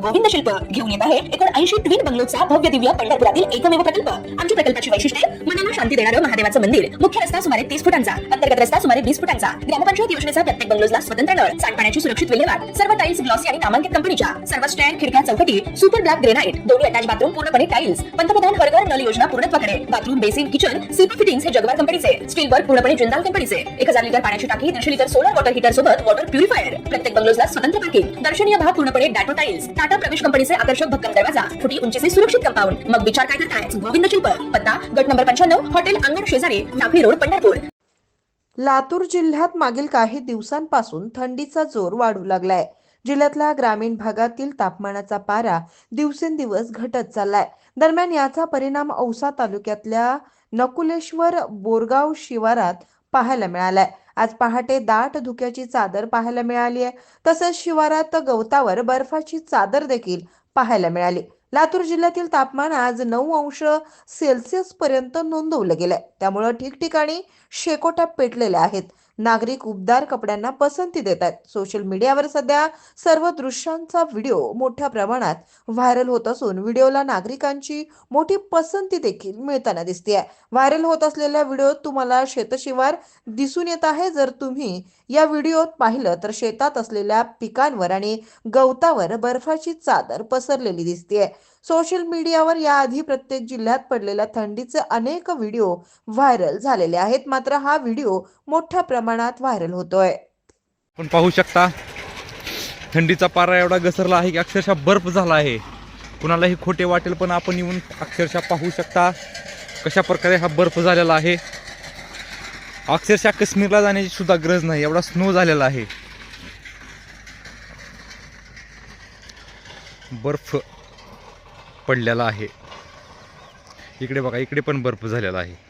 गोविंद शिल्प घेऊन येत आहे. एकोणऐंशी ट्विन बंगलोचा भव्य दिव्य पंढरपुरातील एकमेव प्रकल्प. आमच्या प्रकल्पाची वैशिष्ट्ये मनाला शांती देणारं महादेवाचं मंदिर. मुख्य रस्ता सुमारे तीस फुटांचा अंतर्गत रस्ता सुमारे वीस फुटांचा. ग्रामपंचायत योजनेचा प्रत्येक बंगलोजला स्वतंत्र नळ सांडपाण्याची सुरक्षित विल्हेवाट सर्व टाईल्स ग्लॉसी आणि नामांकित कंपनीच्या सर्व स्टँड खिडक्या चौकटी सुपर ब्लॅक ग्रेनाइट दोन्ही अटॅच बाथरूम पूर्णपणे टाईल्स पंतप्रधान हरघर नल योजना पूर्णत्वाकडे bathroom basin kitchen CP fittings हे जगवार कंपनीचे स्टील वर्क पूर्णपणे जिंदाल कंपनीचे. एक हजार लिटर पाण्याची टाकी दीडशे लिटर सोलर वॉटर हीटर सोबत वॉटर प्युरिफायर प्रत्येक बंगलोजला स्वतंत्र पार्किंग दर्शनीय भाग पूर्णपणे डॅटो टाईल्स टाटा प्रवेश कंपनीचे आकर्षक भक्कम दरवाजा फुटी उंचीचे सुरक्षित कंपाऊंड. मग विचार काय करताय? गोविंद शिल्प पत्ता गट नंबर पंच्याण्णव हॉटेल अंगण शेजारी नाफी रोड पंढरपूर. लातूर जिल्ह्यात मागील काही दिवसांपासून थंडीचा जोर वाढू लागलाय. जिल्ह्यातल्या ग्रामीण भागातील तापमानाचा पारा दिवसेंदिवस घटत चाललाय. दरम्यान याचा परिणाम औसा तालुक्यातल्या नकुलेश्वर बोरगाव शिवारात पाहायला मिळालाय. आज पहाटे दाट धुक्याची चादर पाहायला मिळाली आहे. तसंच शिवारात गवतावर बर्फाची चादर देखील पाहायला मिळाली. लातूर जिल्ह्यातील तापमान आज नऊ अंश सेल्सिअस पर्यंत नोंदवलं गेलंय. त्यामुळं ठिकठिकाणी शेकोट्या पेटलेल्या आहेत. नागरिक उबदार कपड्यांना पसंती देत आहेत सोशल मीडियावर सध्या सर्व दृश्यांचा व्हिडिओ मोठ्या प्रमाणात व्हायरल होत असून व्हिडिओला नागरिकांची मोठी पसंती देखील मिळताना दिसते व्हायरल होत असलेल्या व्हिडिओत तुम्हाला शेतशिवार दिसून येत आहे. जर तुम्ही या व्हिडिओत पाहिलं तर शेतात असलेल्या पिकांवर आणि गवतावर बर्फाची चादर पसरलेली दिसते सोशल मीडियावर याआधी प्रत्येक जिल्ह्यात पडलेल्या थंडीचे अनेक व्हिडिओ व्हायरल झालेले आहेत. मात्र हा व्हिडिओ मोठ्या प्रमाणात व्हायरल होतोय. आपण पाहू शकता थंडीचा पारा एवढा घसरला आहे की अक्षरशः बर्फ झाला आहे. कुणालाही खोटे वाटेल पण आपण येऊन अक्षरशः पाहू शकता कशा प्रकारे हा बर्फ झालेला आहे. अक्षरशः काश्मीरला जाण्याची सुद्धा गरज नाही एवढा स्नो झालेला आहे. बर्फ पडलेला आहे. इकडे बघा इकडे पण बर्फ झालेला आहे.